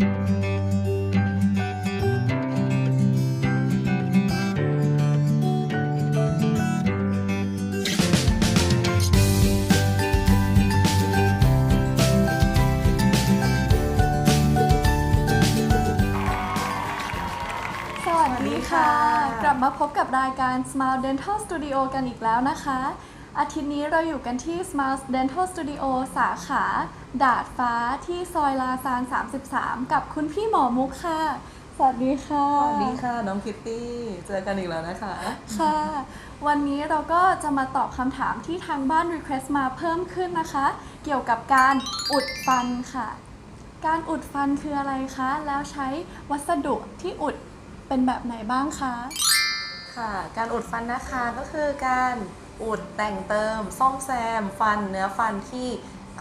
สวัสดีค่ะสวัสดีค่ะ กลับมาพบกับรายการ Smile Dental Studio กันอีกแล้วนะคะ อาทิตย์นี้เราอยู่กันที่ Smile Dental Studio สาขา ดาดฟ้าที่ซอยลาซาน 33 กับคุณพี่หมอมุกค่ะ สวัสดีค่ะ สวัสดีค่ะ น้องคิตตี้ เจอกันอีกแล้วนะคะ ค่ะ วันนี้เราก็จะมาตอบคำถามที่ทางบ้าน Request มาเพิ่มขึ้นนะคะ เกี่ยวกับการอุดฟันค่ะ การอุดฟันคืออะไรคะ แล้วใช้วัสดุที่อุดเป็นแบบไหนบ้างคะ ค่ะ การอุดฟันนะคะก็คือการ อุดแต่งเติม ซ่อมแซม ฟันเนื้อฟันที่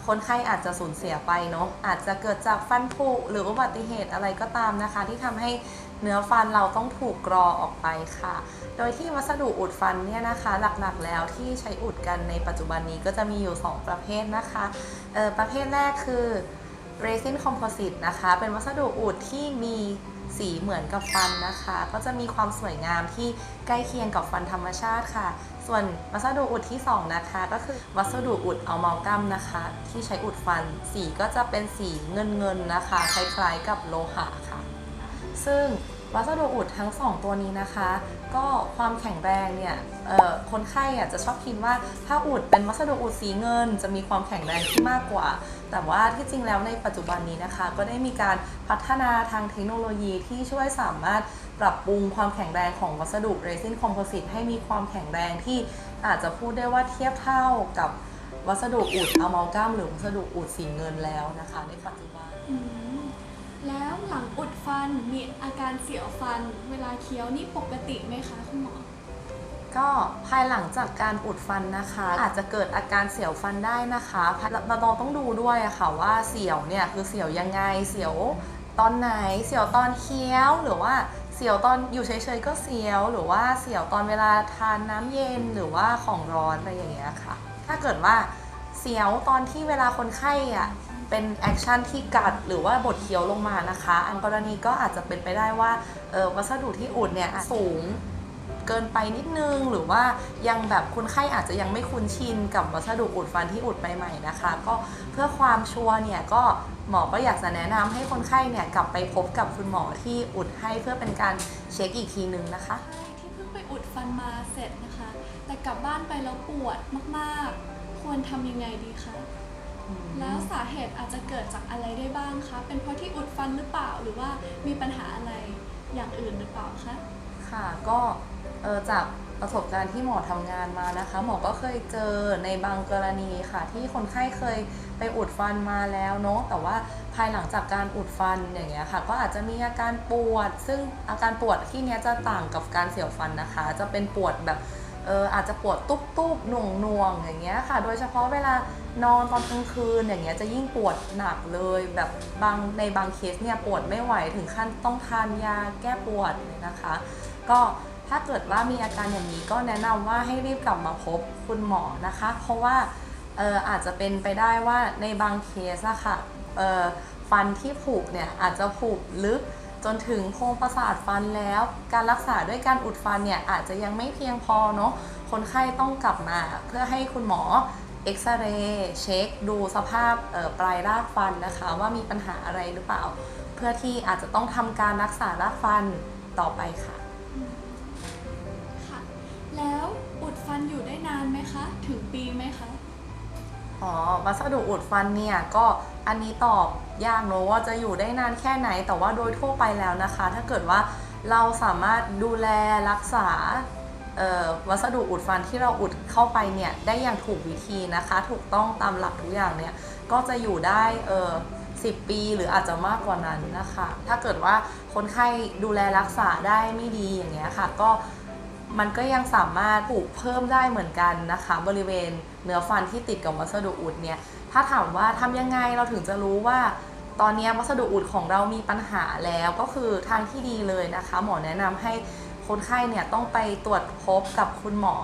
คนไข้อาจจะสูญเสียไปเนาะอาจจะเกิดจากฟันผุหรืออุบัติเหตุอะไรก็ตามนะคะ ที่ทำให้เนื้อฟันเราต้องถูกกรอออกไปค่ะ โดยที่วัสดุอุดฟันเนี่ยนะคะหลักๆแล้วที่ใช้อุดกันในปัจจุบันนี้ก็จะมีอยู่ 2 ประเภทนะคะประเภทแรกคือ resin composite นะคะ เป็นวัสดุอุดที่มี สีเหมือนกับฟันนะคะ ก็จะมีความสวยงามที่ใกล้เคียงกับฟันธรรมชาติค่ะ ส่วนวัสดุอุดที่ 2 นะคะ ก็คือวัสดุอุดอัลมากัมนะคะ ที่ใช้อุดฟัน สีก็จะเป็นสีเงินเงินๆนะคะ คล้ายๆกับโลหะค่ะ ซึ่งวัสดุอุดทั้ง 2 ตัวนี้นะคะ ก็ความแข็งแรงเนี่ยคนไข้อะจะชอบคิดว่าถ้าอุดเป็นวัสดุอุดสีเงิน จะมีความแข็งแรงที่มากกว่า แต่ว่าที่จริงแล้วในปัจจุบันนี้นะคะ ก็ได้มีการพัฒนาทางเทคโนโลยีที่ช่วยสามารถปรับปรุงความแข็งแรงของวัสดุเรซินคอมโพสิตให้มีความแข็งแรงที่อาจจะพูดได้ว่าเทียบเท่ากับวัสดุอุดอะมอลกัมหรือวัสดุอุดสีเงินแล้วนะคะ ในปัจจุบันแล้วหลังอุดฟันมีอาการเสียวฟัน เวลาเคี้ยวนี่ปกติไหมคะคุณหมอ ก็ภายหลังจากการอุดฟันนะคะ อาจจะเกิดอาการเสียวฟันได้นะคะเราต้องดูด้วยะค่ะว่าเสียวเนี่ยคือเสียวยังไงเสียวตอนไหน เสียวตอนเคี้ยวหรือว่าเสียวตอนอยู่เฉยๆก็เสียว หรือว่าเสียวตอนเวลาทานน้ำเย็นหรือว่าของร้อนอะไรอย่างเงี้ยค่ะ ถ้าเกิดว่าเสียวตอนที่เวลาคนไข้อะเป็นแอคชั่นที่กัดหรือว่าบดเคี้ยวลงมานะคะ อันกรณีก็อาจจะเป็นไปได้ว่าออวัสดุที่อุดเนี่ยสูง เกินไปนิดนึง หรือว่ายังแบบคนไข้อาจจะยังไม่คุ้นชินกับวัสดุอุดฟันที่อุดใหม่ๆนะคะ ก็เพื่อความชัวร์เนี่ยก็หมอก็อยากจะแนะนำให้คนไข้เนี่ยกลับไปพบกับคุณหมอที่อุดให้เพื่อเป็นการเช็คอีกทีนึงนะคะที่เพิ่งไปอุดฟันมาเสร็จนะคะ แต่กลับบ้านไปแล้วปวดมากๆ ควรทำยังไงดีคะแล้วสาเหตุอาจจะเกิดจากอะไรได้บ้างคะ เป็นเพราะที่อุดฟันหรือเปล่า หรือว่ามีปัญหาอะไรอย่างอื่นหรือเปล่าคะ ค่ะ ก็จากประสบการณ์ที่หมอทำงานมานะคะ หมอก็เคยเจอในบางกรณีค่ะ ที่คนไข้เคยไปอุดฟันมาแล้วเนาะแต่ว่าภายหลังจากการอุดฟันอย่างเงี้ยค่ะ ก็อาจจะมีอาการปวด ซึ่งอาการปวดที่เนี้ยจะต่างกับการเสียวฟันนะคะ จะเป็นปวดแบบเอออาจจะปวดตุ๊บตุ๊บหน่วงหน่วงๆอย่างเงี้ยค่ะ โดยเฉพาะเวลานอนตอนกลางคืนอย่างเงี้ยจะยิ่งปวดหนักเลยแบบบางในบางเคสเนี่ยปวดไม่ไหวถึงขั้นต้องทานยาแก้ปวดเลยนะคะ ก็ถ้าเกิดว่ามีอาการอย่างนี้ก็แนะนำว่าให้รีบกลับมาพบคุณหมอนะคะ เพราะว่าอออาจจะเป็นไปได้ว่าในบางเคสอะค่ะฟันที่ผุเนี่ยอาจจะผุลึกจนถึงโพรงประสาทฟันแล้ว การรักษาด้วยการอุดฟันเนี่ยอาจจะยังไม่เพียงพอเนาะคนไข้ต้องกลับมาเพื่อให้คุณหมอเอ็กซเรย์เช็ค ดูสภาพปลายรากฟันนะคะ ว่ามีปัญหาอะไรหรือเปล่า เพื่อที่อาจจะต้องทำการรักษารากฟันต่อไปค่ะ ค่ะ แล้วอุดฟันอยู่ได้นานไหมคะ ถึงปีไหมคะ อ๋อวัสดุอุดฟันเนี่ยก็อันนี้ตอบยากเนอะว่าจะอยู่ได้นานแค่ไหน แต่ว่าโดยทั่วไปแล้วนะคะ ถ้าเกิดว่าเราสามารถดูแลรักษาวัสดุอุดฟันที่เราอุดเข้าไปเนี่ยได้อย่างถูกวิธีนะคะ ถูกต้องตามหลักทุกอย่างเนี่ยก็จะอยู่ได้ 10 ปี หรืออาจจะมากกว่านั้นนะคะ ถ้าเกิดว่าคนไข้ดูแลรักษาได้ไม่ดีอย่างเงี้ยค่ะ ก็มันก็ยังสามารถปลูกเพิ่มได้เหมือนกันนะคะ บริเวณเนื้อฟันที่ติดกับวัสดุอุดเนี่ย ถ้าถามว่าทำยังไงเราถึงจะรู้ว่า ตอนนี้วัสดุอุดของเรามีปัญหาแล้วก็คือทางที่ดีเลยนะคะ หมอแนะนำให้คนไข้เนี่ยต้องไปตรวจพบกับคุณหมอ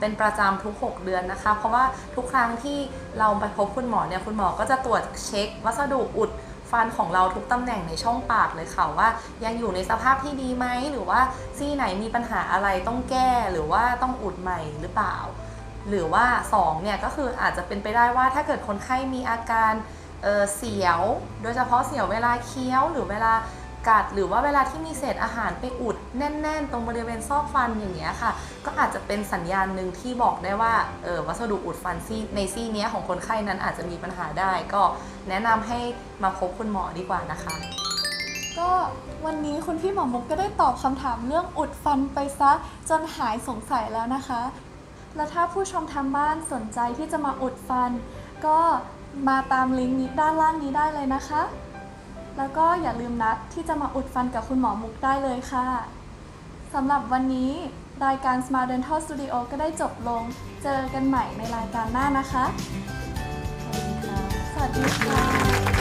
เป็นประจำทุก 6 เดือนนะคะ เพราะว่าทุกครั้งที่เราไปพบคุณหมอเนี่ยคุณหมอก็จะตรวจเช็ค วัสดุอุดฟันของเราทุกตำแหน่งในช่องปากเลยค่ะว่า ยังอยู่ในสภาพที่ดีไหมหรือว่าซี่ไหนมีปัญหาอะไรต้องแก้หรือว่าต้องอุดใหม่หรือเปล่า หรือว่า2เนี่ยก็คืออาจจะเป็นไปได้ว่าถ้าเกิดคนไข้มีอาการเเสียว โดยเฉพาะเสียวเวลาเคี้ยวหรือเวลา กัด หรือว่าเวลาที่มีเศษอาหารไปอุดแน่น ๆ ตรงบริเวณซอกฟันอย่างเงี้ยค่ะ ก็อาจจะเป็นสัญญาณหนึ่งที่บอกได้ว่าเออวัสดุอุดฟันซี่ในซี่เนี้ยของคนไข้นั้นอาจจะมีปัญหาได้ ก็แนะนำให้มาพบคุณหมอดีกว่านะคะ ก็วันนี้คุณพี่หมอมุกก็ได้ตอบคำถามเรื่องอุดฟันไปซะจนหายสงสัยแล้วนะคะ และถ้าผู้ชมทางบ้านสนใจที่จะมาอุดฟัน ก็มาตามลิงก์นี้ด้านล่างนี้ได้เลยนะคะ แล้วก็อย่าลืมนัดที่จะมาอุดฟันกับคุณหมอมุกได้เลยค่ะสำหรับวันนี้รายการ Smart Dental Studio ก็ได้จบลง เจอกันใหม่ในรายการหน้านะคะ สวัสดีค่ะ